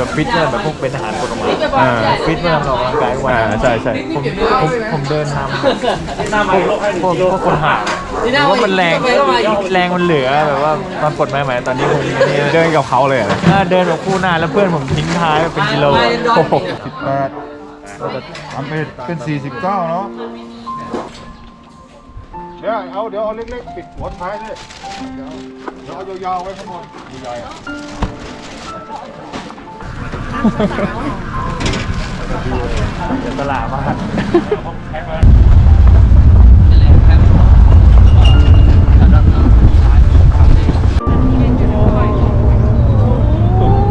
แบบฟิตเนี่ยแบบพวกเป็นทหารกฎหมายอ่า ฟิตเพื่อทำออกกำลังกายทุกวันอ่าใช่ใช่ผมผมผมเดินทำพวกพวกพวกคนหาหรือว่ามันแรงแรงมันเหลือแบบว่ามันกดไม่ไหมตอนนี้ผมนี่เดินกับเขาเลยเหรอเออเดินแบบคู่หน้าแล้วเพื่อนผมทิ้งท้ายเป็นกิโลโอ้โหสิบแปดทำเป็นเป็นสี่สิบเก้าเนาะเดี๋ยวเอาเดี๋ยวเอาเล็กๆปิดหัวท้ายเลยเดี๋ยวเดี๋ยวเอายาวๆไว้ข้างบนใหญ่ๆอะ เดี๋ยวตลาดมาก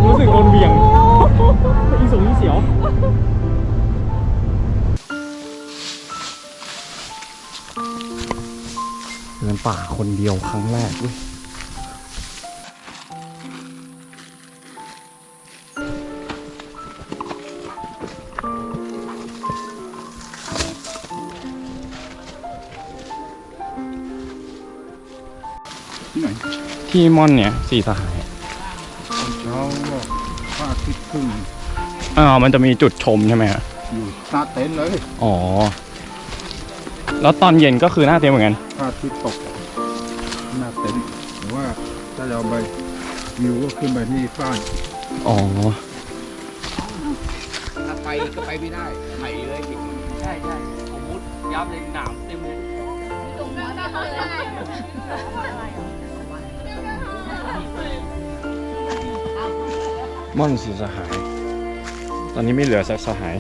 รู้สึกโดนเบี่ยงอีสงอีเสียวเดินป่าคนเดียวครั้งแรกด้วย ที่ม่อนเนี่ยสี่สหายเช้าก็พระอาทิตย์ขึ้นอ่ามันจะมีจุดชมใช่ไหมฮะอยู่หน้าเต็นท์เลยอ๋อ แล้วตอนเย็นก็คือหน้าเต็มเหมือนกันพระอาทิตย์ตกหน้าเต็นท์หรือว่าถ้าจะเอาไปวิวก็ขึ้นไปที่ฟ้านอ๋อถ้าไปก็ไปไม่ได้ไปเลยใช่ใช่ผมมุดยับเลยหนามเต็มเลย ม่อนสีสหาย ตอนนี้ไม่เหลือสักสหาย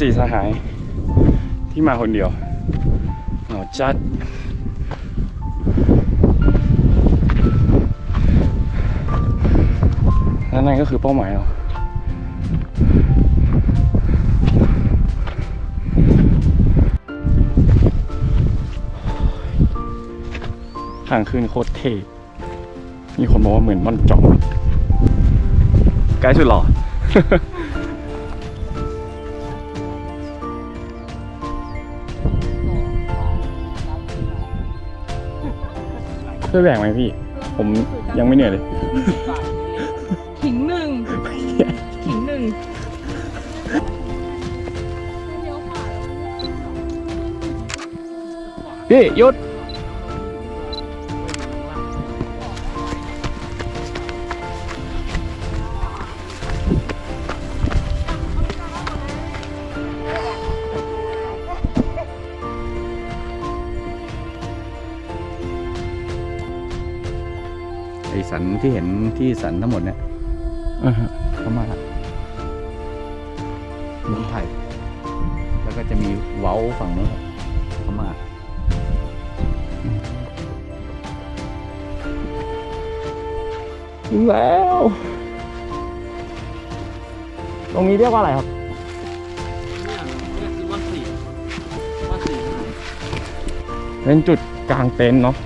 สี่สหาย ที่มาคนเดียวเหงาจัด และนั่นก็คือเป้าหมายเราทางขึ้นโคตรเท่มีคนบอกว่าเหมือนม่อนจองไกด์สุดหล่อ ช่วยแบ่งไหมพี่ ผมยังไม่เหนื่อยเลย ขิงหนึ่งขิงหนึ่งพี่หยุด ไอสันที่เห็นที่สันทั้งหมดเนี่ยอ่าฮะเขามาเมืองไทยแล้วก็จะมีเว้าฝั่งนู้นครับเขามาถึงแล้ว ตรงนี้เรียกว่าอะไรครับเป็นจุดกลางเต็นท์เนาะ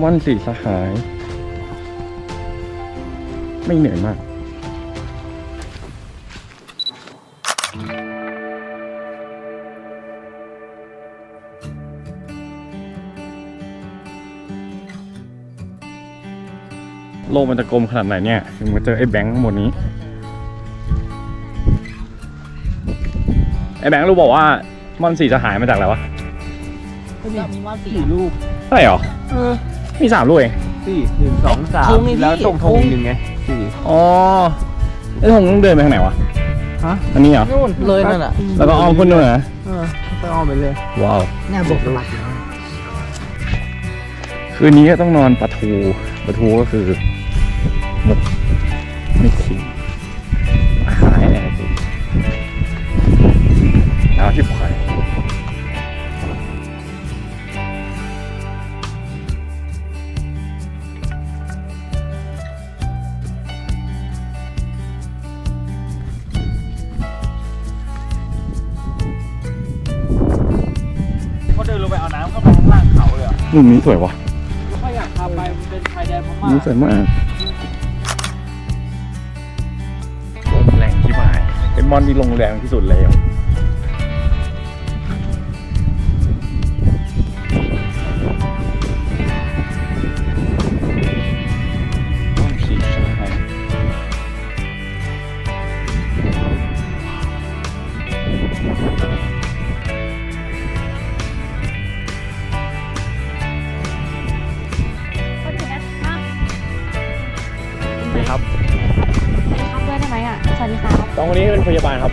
ม่อนสีสหาย ไม่เหนื่อยมาก โลกมันจะกลมขนาดไหนเนี่ยถึงมาเจอไอ้แบงค์ข้างบนนี้ ไอ้แบงค์รู้บอกว่าม่อนสีจะหายมาจากอะไรวะมีว่าสี่ลูกใช่เหรอมีสามลูกเอง สี่หนึ่งสองสามธงนี่พี่ แล้วตรงธงธงอีกหนึ่งไงสี่อ๋อไอ้ธงต้องเดินไปทางไหนวะฮะอันนี้เหรอนู่นเลยนั่นอะแล้วก็อ้อมขึ้นด้วยนะเออไปอ้อมไปเลยว้าวเนี่ยบกสลักคืนนี้ก็ต้องนอนปลาทูปลาทูก็คือหมกไม่ขิง นลงไปเอาน้ำเข้าไปข้างล่างเขาเลยอะมุมนี้สวยวะเขาอยากพาไปมันเป็นชายแดนพม่านี่สวยมากลมแรงที่หายเป็นมอนที่ลงแรงที่สุดแล้ว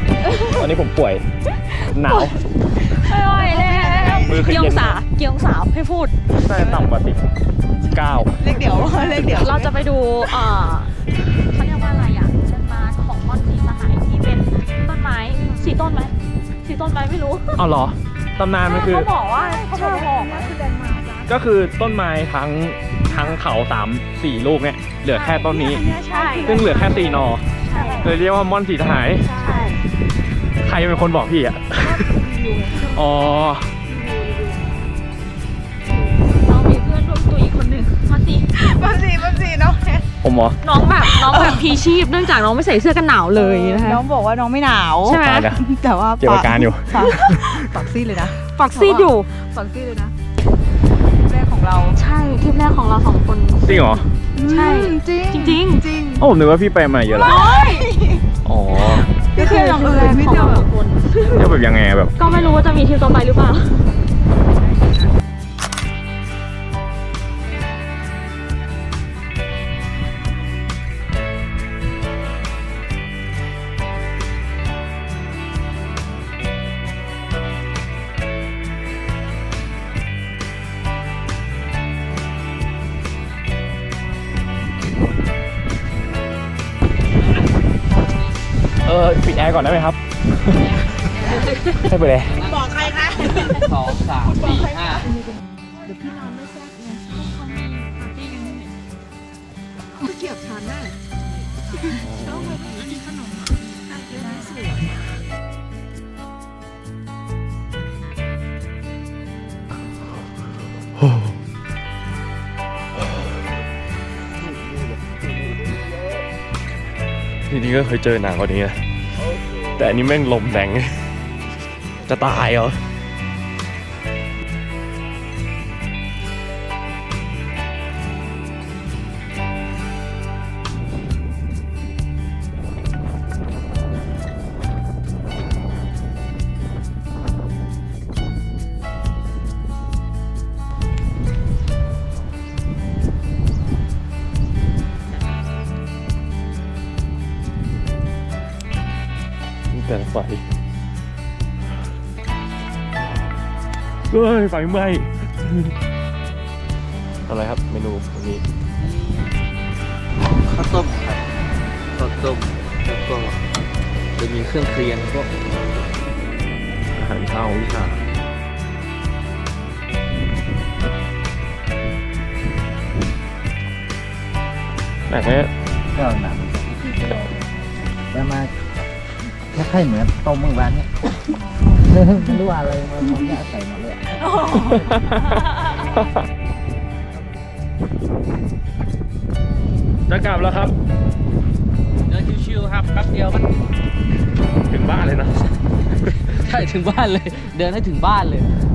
พยาบาลครับตอนนี้ผมป่วย หนาวไม่ไหวแล้วมือคือเย็นเกี่ยงสาเกี่ยงสาให้พูด น่าจะต่ำกว่าสิบเก้าเลขเดี๋ยวเลขเดี๋ยวเราจะไปดูเอ่อเขาเรียกว่าอะไรอะเป็นมาของม่อนสีสหายที่เป็นต้นไม้สีต้นไหมสีต้นไหมไม่รู้เอาเหรอตำนานมันคือ เขาบอกว่าเขาบอกว่าคือแดนมาร์กนะก็คือต้นไม้ทั้งทั้งเขาสามสี่ลูกเนี่ยเหลือแค่ต้นนี้ ใช่ซึ่งเหลือแค่สี่หนอใช่เลยเรียกว่าม่อนสีหาย ใช่ใค รเป็นคนบอกพี่อะ อ๋อ เรามีเพื่อนร่วมตัวอีกคนหนึ่งมาสิมาสี่มาสี่น้องผมเหรอน้องแบบน้องแบบพีชีพเนื่องจากน้องไม่ใส่เสื้อกันหนาวเลยนะคะ น้องบอกว่าน้องไม่หนาวใช่ไหม ตายแล้วแต่ว่าเจออาการอยู่ ปากปากซีดเลยนะฝักซีดอยู่ ปากซีดเลยนะแรกของเราใช่ทริปแรกของเราสองคน จริงเหรอ ใช่จริงจริง ๆ จริง โอ้ผมนึกว่าพี่ไปมาเยอะแล้ว อ๋อ นี่คือเราแรกของเราสองคนเที่ยวแบบยังไงอะแบบ ก็ไม่รู้ว่าจะมีทริปต่อไปหรือเปล่า ดแอร์ก่อนได้ไหมครับให้ไปเลยบอกใครคะสองสามสี่ห้าเกียบฉันน่ะทีนี้ก็เคยเจอหนักกว่านี้นะ แต่อันนี้แม่งลมแรงจะตายเหรอ แต่ละไฟเฮ้ยไฟไหม้อะไรครับเมนูวันนี้ข้าวต้มครับข้าวต้มแล้วก็จะมีเครื่องเคียงพวกอาหารเช้าของวิชาหนักไหม ก็หนัก คล้ายๆเหมือนต้มมือวานเนี่ยไม่รู้อะไรมันผมจะใส่หมดเลยจะกลับแล้วครับ เดินชิวๆครับแป๊บเดียวก็ถึงบ้านเลยนะ ใช่ถึงบ้านเลย เดินให้ถึงบ้านเลยโ